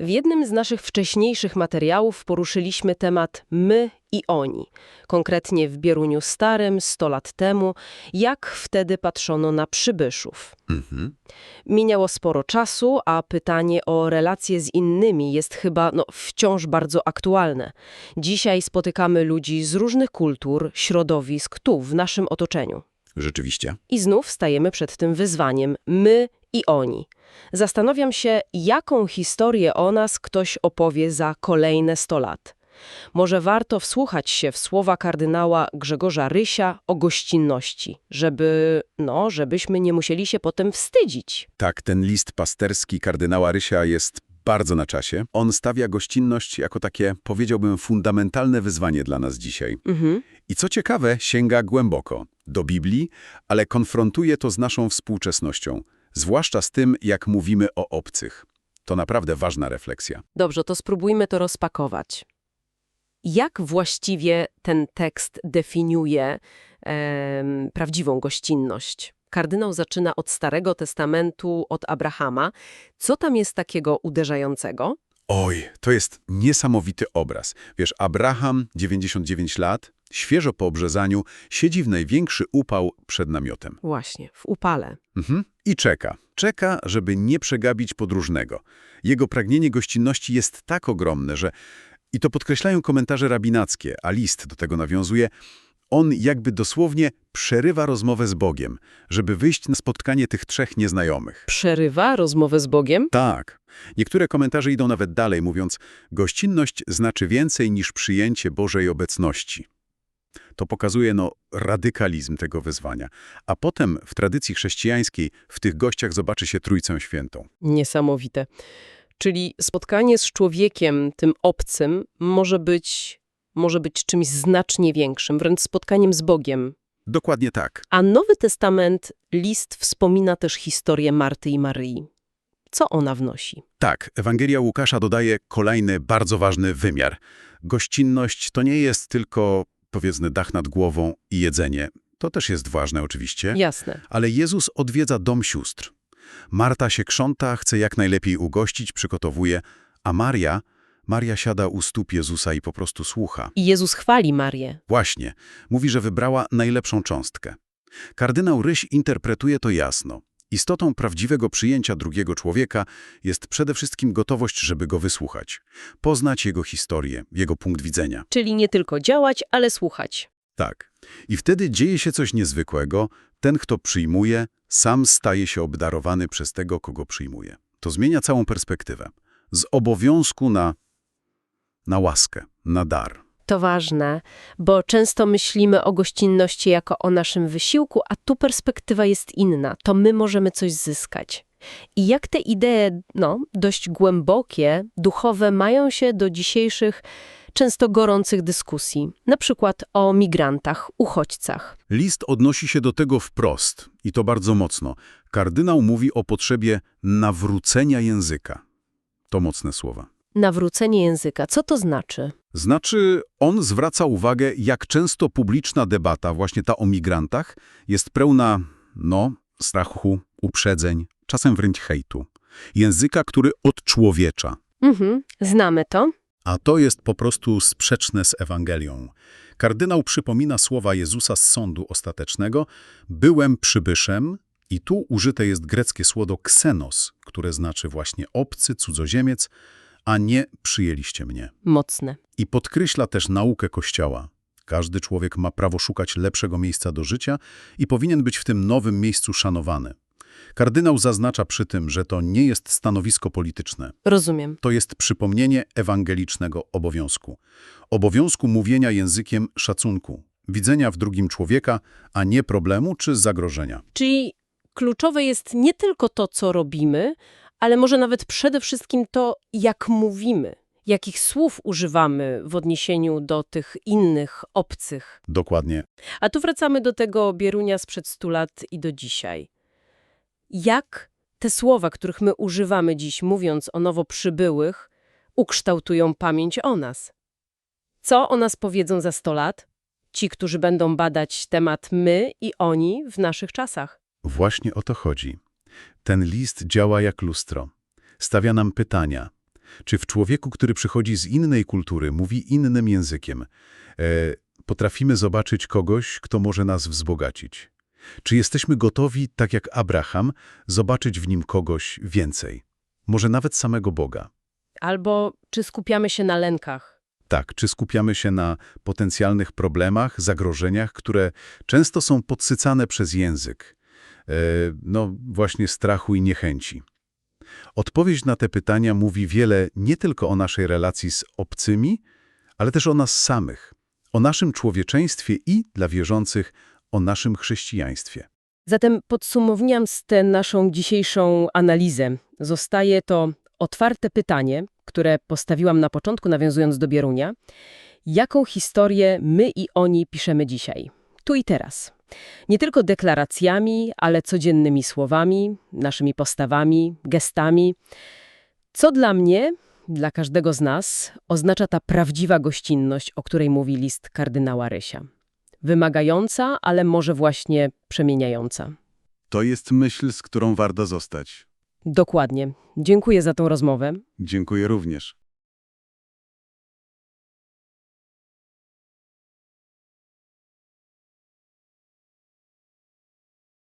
W jednym z naszych wcześniejszych materiałów poruszyliśmy temat my i oni. Konkretnie w Bieruniu Starym 100 lat temu, jak wtedy patrzono na przybyszów. Mhm. Minęło sporo czasu, a pytanie o relacje z innymi jest chyba no, wciąż bardzo aktualne. Dzisiaj spotykamy ludzi z różnych kultur, środowisk tu, w naszym otoczeniu. Rzeczywiście. I znów stajemy przed tym wyzwaniem my i oni. Zastanawiam się, jaką historię o nas ktoś opowie za kolejne 100 lat. Może warto wsłuchać się w słowa kardynała Grzegorza Rysia o gościnności, żeby, no, żebyśmy nie musieli się potem wstydzić. Tak, ten list pasterski kardynała Rysia jest bardzo na czasie. On stawia gościnność jako takie, powiedziałbym, fundamentalne wyzwanie dla nas dzisiaj. Mhm. I co ciekawe, sięga głęboko, do Biblii, ale konfrontuje to z naszą współczesnością, zwłaszcza z tym, jak mówimy o obcych. To naprawdę ważna refleksja. Dobrze, to spróbujmy to rozpakować. Jak właściwie ten tekst definiuje em, prawdziwą gościnność? Kardynał zaczyna od Starego Testamentu, od Abrahama. Co tam jest takiego uderzającego? Oj, to jest niesamowity obraz. Wiesz, Abraham, 99 lat, świeżo po obrzezaniu, siedzi w największy upał przed namiotem. Właśnie, w upale. Mhm. I czeka. Czeka, żeby nie przegapić podróżnego. Jego pragnienie gościnności jest tak ogromne, że, i to podkreślają komentarze rabinackie, a list do tego nawiązuje, on jakby dosłownie przerywa rozmowę z Bogiem, żeby wyjść na spotkanie tych trzech nieznajomych. Przerywa rozmowę z Bogiem? Tak. Niektóre komentarze idą nawet dalej, mówiąc, gościnność znaczy więcej niż przyjęcie Bożej obecności. To pokazuje no, radykalizm tego wyzwania. A potem w tradycji chrześcijańskiej w tych gościach zobaczy się Trójcę Świętą. Niesamowite. Czyli spotkanie z człowiekiem, tym obcym, może być, może być czymś znacznie większym, wręcz spotkaniem z Bogiem. Dokładnie tak. A Nowy Testament, list wspomina też historię Marty i Maryi. Co ona wnosi? Tak, Ewangelia Łukasza dodaje kolejny bardzo ważny wymiar. Gościnność to nie jest tylko, powiedzmy, dach nad głową i jedzenie. To też jest ważne oczywiście. Jasne. Ale Jezus odwiedza dom sióstr. Marta się krząta, chce jak najlepiej ugościć, przygotowuje, a Maria, Maria siada u stóp Jezusa i po prostu słucha. I Jezus chwali Marię. Właśnie, mówi, że wybrała najlepszą cząstkę. Kardynał Ryś interpretuje to jasno. Istotą prawdziwego przyjęcia drugiego człowieka jest przede wszystkim gotowość, żeby go wysłuchać, poznać jego historię, jego punkt widzenia. Czyli nie tylko działać, ale słuchać. Tak. I wtedy dzieje się coś niezwykłego. Ten, kto przyjmuje, sam staje się obdarowany przez tego, kogo przyjmuje. To zmienia całą perspektywę. Z obowiązku na, na łaskę, na dar. To ważne, bo często myślimy o gościnności jako o naszym wysiłku, a tu perspektywa jest inna. To my możemy coś zyskać. I jak te idee, no, dość głębokie, duchowe, mają się do dzisiejszych, często gorących dyskusji, na przykład o migrantach, uchodźcach. List odnosi się do tego wprost i to bardzo mocno. Kardynał mówi o potrzebie nawrócenia języka. To mocne słowa. Nawrócenie języka, co to znaczy? Znaczy, on zwraca uwagę, jak często publiczna debata, właśnie ta o migrantach, jest pełna, no, strachu, uprzedzeń, czasem wręcz hejtu. Języka, który odczłowiecza. Mhm, znamy to. A to jest po prostu sprzeczne z Ewangelią. Kardynał przypomina słowa Jezusa z sądu ostatecznego Byłem przybyszem i tu użyte jest greckie słowo ksenos, które znaczy właśnie obcy, cudzoziemiec, a nie przyjęliście mnie. Mocne. I podkreśla też naukę Kościoła. Każdy człowiek ma prawo szukać lepszego miejsca do życia i powinien być w tym nowym miejscu szanowany. Kardynał zaznacza przy tym, że to nie jest stanowisko polityczne. Rozumiem. To jest przypomnienie ewangelicznego obowiązku. Obowiązku mówienia językiem szacunku, widzenia w drugim człowieka, a nie problemu czy zagrożenia. Czyli kluczowe jest nie tylko to, co robimy, ale może nawet przede wszystkim to, jak mówimy, jakich słów używamy w odniesieniu do tych innych, obcych. Dokładnie. A tu wracamy do tego Bierunia sprzed 100 lat i do dzisiaj. Jak te słowa, których my używamy dziś, mówiąc o nowo przybyłych, ukształtują pamięć o nas? Co o nas powiedzą za 100 lat? Ci, którzy będą badać temat my i oni w naszych czasach. Właśnie o to chodzi. Ten list działa jak lustro. Stawia nam pytania. Czy w człowieku, który przychodzi z innej kultury, mówi innym językiem, e, potrafimy zobaczyć kogoś, kto może nas wzbogacić? Czy jesteśmy gotowi, tak jak Abraham, zobaczyć w nim kogoś więcej? Może nawet samego Boga? Albo czy skupiamy się na lękach? Tak, czy skupiamy się na potencjalnych problemach, zagrożeniach, które często są podsycane przez język, no właśnie strachu i niechęci. Odpowiedź na te pytania mówi wiele nie tylko o naszej relacji z obcymi, ale też o nas samych, o naszym człowieczeństwie i, dla wierzących, o naszym chrześcijaństwie. Zatem podsumowując tę naszą dzisiejszą analizę, zostaje to otwarte pytanie, które postawiłam na początku, nawiązując do Bierunia. Jaką historię my i oni piszemy dzisiaj? Tu i teraz. Nie tylko deklaracjami, ale codziennymi słowami, naszymi postawami, gestami. Co dla mnie, dla każdego z nas, oznacza ta prawdziwa gościnność, o której mówi list kardynała Rysia. Wymagająca, ale może właśnie przemieniająca. To jest myśl, z którą warto zostać. Dokładnie. Dziękuję za tą rozmowę. Dziękuję również.